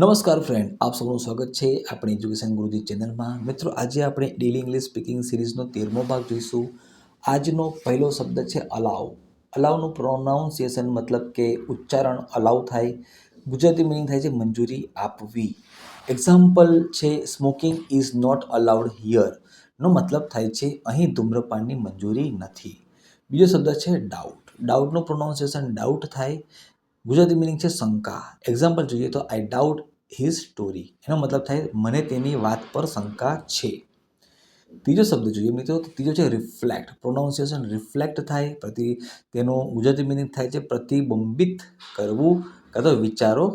નમસ્કાર ફ્રેન્ડ આપ સૌનું સ્વાગત છે આપણી એજ્યુકેશન ગુરુજી ચેનલમાં મિત્રો, આજે આપણે ડેલી ઇંગ્લિશ સ્પીકિંગ સિરીઝનો તેરમો ભાગ જોઈશું. આજનો પહેલો શબ્દ છે અલાવ અલાવનું પ્રોનાઉન્સિએશન મતલબ કે ઉચ્ચારણ અલાવ થાય. ગુજરાતી મિનિંગ થાય છે મંજૂરી આપવી. એક્ઝામ્પલ છે smoking is not allowed here નો મતલબ થાય છે અહીં ધૂમ્રપાનની મંજૂરી નથી. બીજો શબ્દ છે ડાઉટ ડાઉટનું પ્રોનાઉન્સિએશન ડાઉટ થાય. ગુજરાતી મિનિંગ છે શંકા. એક્ઝામ્પલ જોઈએ તો આઈ ડાઉટ હિઝ સ્ટોરી એનો મતલબ થાય મને તેની વાત પર શંકા છે. ત્રીજો શબ્દ જોઈએ મિત્રો, તો ત્રીજો છે રિફ્લેક્ટ પ્રોનાઉન્સિએશન રિફ્લેક્ટ થાય, પ્રતિ તેનો ગુજરાતી મિનિંગ થાય છે પ્રતિબંબિત કરવું કાં તો વિચારો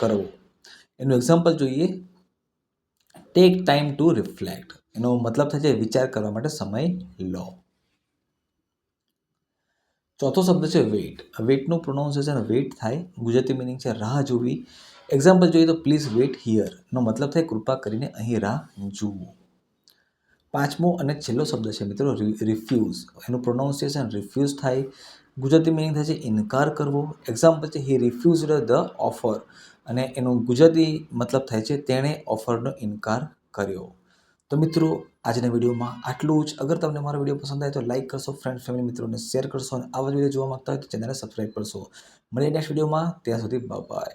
કરવો. એનું એક્ઝામ્પલ જોઈએ ટેક ટાઈમ ટુ રિફ્લેક્ટ એનો મતલબ થાય છે વિચાર કરવા માટે સમય લો. ચોથો શબ્દ છે વેઇટ. વેઇટનું પ્રોનાઉન્સિએશન વેઇટ થાય, ગુજરાતી મિનિંગ છે રાહ જોવી. એક્ઝામ્પલ જોઈએ તો પ્લીઝ વેઇટ હિયર નો મતલબ થાય કૃપા કરીને અહીં રાહ જુઓ. પાંચમો અને છેલ્લો શબ્દ છે મિત્રો રિફ્યુઝ એનું પ્રોનાઉન્સિએશન રિફ્યુઝ થાય. ગુજરાતી મિનિંગ થાય છે ઇનકાર કરવો. એક્ઝામ્પલ છે હી રિફ્યુઝડ ધ ઓફર અને એનું ગુજરાતી મતલબ થાય છે તેણે ઓફરનો ઇનકાર કર્યો. તો મિત્રો, આજના વિડીયોમાં આટલું જ. અગર તમને મારો વીડિયો પસંદ આવે તો લાઇક કરશો ફ્રેન્ડ ફેમિલી મિત્રોને શેર કરશો અને આવા જ વીડિયો જોવા માગતા હોય તો ચેનલને સબસ્ક્રાઈબ કરશો. મળીએ નેક્સ્ટ વિડીયોમાં. ત્યાં સુધી બાય